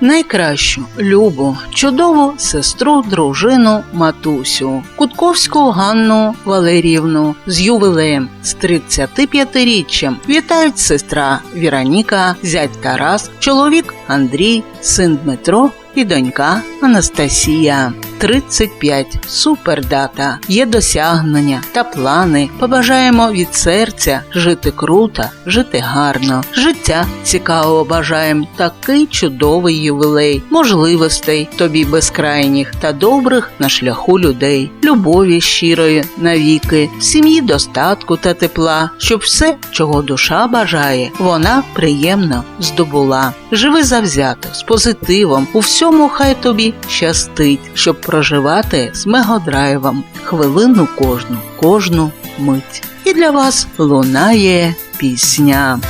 найкращу, любу, чудову сестру, дружину, матусю, Кутковську Ганну Валеріївну з ювілеєм з 35-річчям. Вітають сестра Віроніка, зять Тарас, чоловік Андрій, син Дмитро і донька Анастасія. 35. Супердата. Є досягнення та плани. Побажаємо від серця жити круто, жити гарно. Життя цікавого бажаєм. Такий чудовий ювілей, можливостей тобі безкрайніх та добрих на шляху людей, любові щирої навіки, сім'ї достатку та тепла, щоб все, чого душа бажає, вона приємно здобула. Живи завзято, з позитивом, у всьому хай тобі щастить, щоб проживати з мегодрайвом хвилину кожну, кожну мить. І для вас лунає пісня.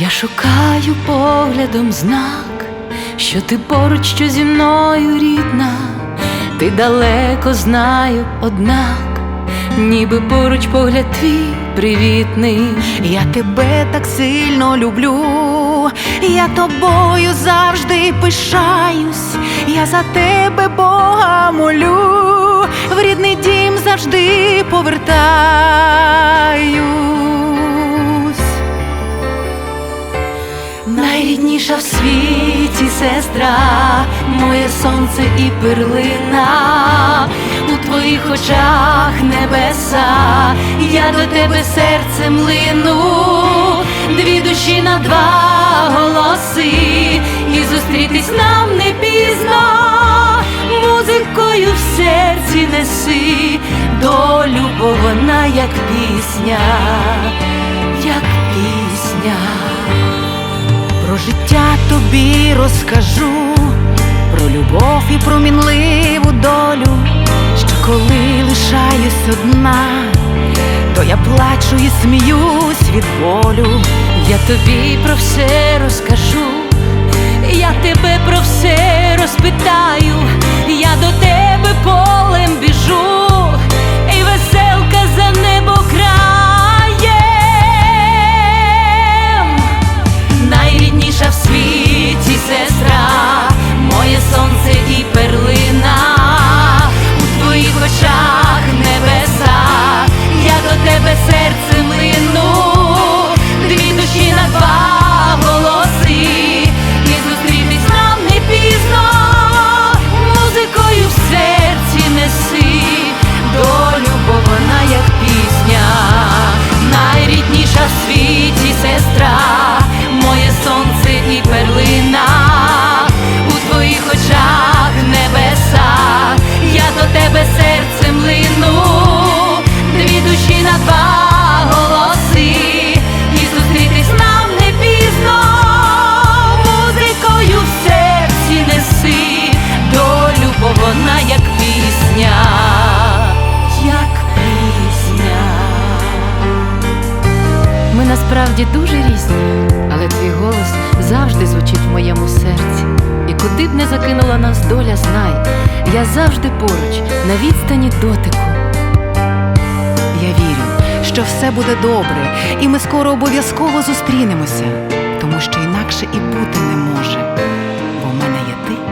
Я шукаю поглядом знак, що ти поруч, що зі мною рідна, ти далеко знаю, однак, ніби поруч погляд твій привітний. Я тебе так сильно люблю, я тобою завжди пишаюсь, я за тебе Бога молю, в рідний дім завжди повертаюсь. Найрідніша в світі сестра, моє сонце і перлина, у твоїх очах небеса, я до тебе серцем лину, дві душі на два голоси, і зустрітись нам не пізно, музикою в серці неси, долю, бо вона як пісня, як пісня. Життя тобі розкажу, про любов і про мінливу долю, що коли лишаюсь одна, то я плачу і сміюсь від болю. Я тобі про все розкажу, я тебе про все розпитаю, Справді дуже різні, але твій голос завжди звучить в моєму серці. І куди б не закинула нас доля, знай, я завжди поруч, на відстані дотику. Я вірю, що все буде добре, і ми скоро обов'язково зустрінемося, тому що інакше і бути не може, бо в мене є ти.